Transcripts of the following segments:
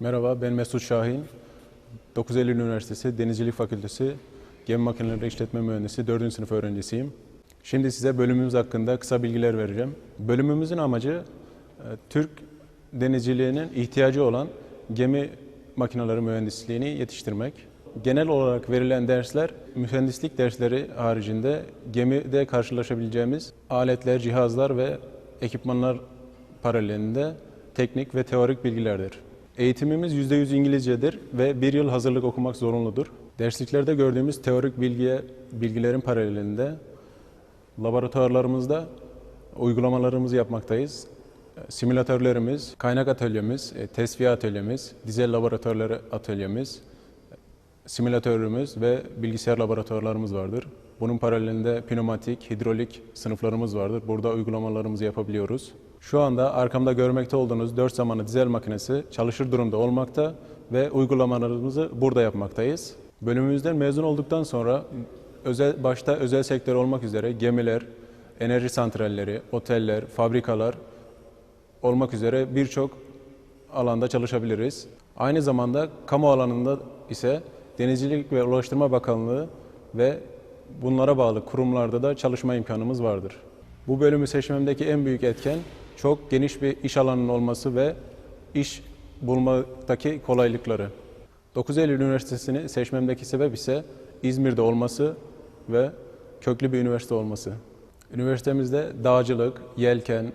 Merhaba, ben Mesut Şahin. 9 Eylül Üniversitesi Denizcilik Fakültesi Gemi Makineleri İşletme Mühendisi 4. sınıf öğrencisiyim. Şimdi size bölümümüz hakkında kısa bilgiler vereceğim. Bölümümüzün amacı e, Türk denizciliğinin ihtiyacı olan gemi makineleri mühendisliğini yetiştirmek. Genel olarak verilen dersler mühendislik dersleri haricinde gemide karşılaşabileceğimiz aletler, cihazlar ve ekipmanlar paralelinde teknik ve teorik bilgilerdir. Eğitimimiz %100 İngilizcedir ve bir yıl hazırlık okumak zorunludur. Dersliklerde gördüğümüz teorik bilgiye, bilgilerin paralelinde laboratuvarlarımızda uygulamalarımızı yapmaktayız. Simülatörlerimiz, kaynak atölyemiz, e, tesviye atölyemiz, dizel laboratuvarları atölyemiz, simülatörümüz ve bilgisayar laboratuvarlarımız vardır. Bunun paralelinde pneumatik, hidrolik sınıflarımız vardır. Burada uygulamalarımızı yapabiliyoruz. Şu anda arkamda görmekte olduğunuz 4 zamanlı dizel makinesi çalışır durumda olmakta ve uygulamalarımızı burada yapmaktayız. Bölümümüzden mezun olduktan sonra özel başta özel sektör olmak üzere gemiler, enerji santralleri, oteller, fabrikalar olmak üzere birçok alanda çalışabiliriz. Aynı zamanda kamu alanında ise Denizcilik ve Ulaştırma Bakanlığı ve bunlara bağlı kurumlarda da çalışma imkanımız vardır. Bu bölümü seçmemdeki en büyük etken çok geniş bir iş alanının olması ve iş bulmaktaki kolaylıkları. 9 Eylül Üniversitesi'ni seçmemdeki sebep ise İzmir'de olması ve köklü bir üniversite olması. Üniversitemizde dağcılık, yelken,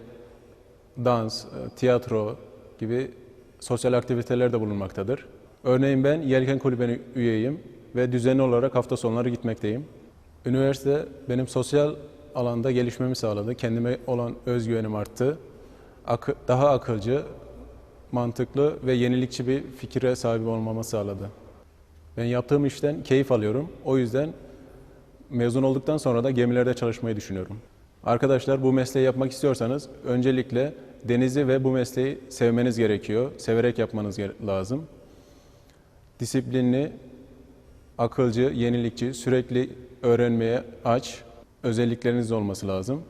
dans, e, tiyatro gibi sosyal aktiviteler de bulunmaktadır. Örneğin ben Yelken Kulübü'ne üyeyim ve düzenli olarak hafta sonları gitmekteyim. Üniversite benim sosyal alanda gelişmemi sağladı. Kendime olan özgüvenim arttı. Akı- daha akılcı, mantıklı ve yenilikçi bir fikire sahip olmamı sağladı. Ben yaptığım işten keyif alıyorum. O yüzden mezun olduktan sonra da gemilerde çalışmayı düşünüyorum. Arkadaşlar bu mesleği yapmak istiyorsanız öncelikle denizi ve bu mesleği sevmeniz gerekiyor. Severek yapmanız lazım. Disiplinli, akılcı, yenilikçi, sürekli öğrenmeye aç özellikleriniz olması lazım.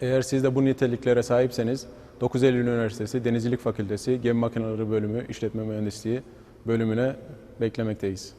Eğer siz de bu niteliklere sahipseniz 9 Eylül Üniversitesi Denizcilik Fakültesi Gemi Makineleri Bölümü İşletme Mühendisliği bölümüne beklemekteyiz.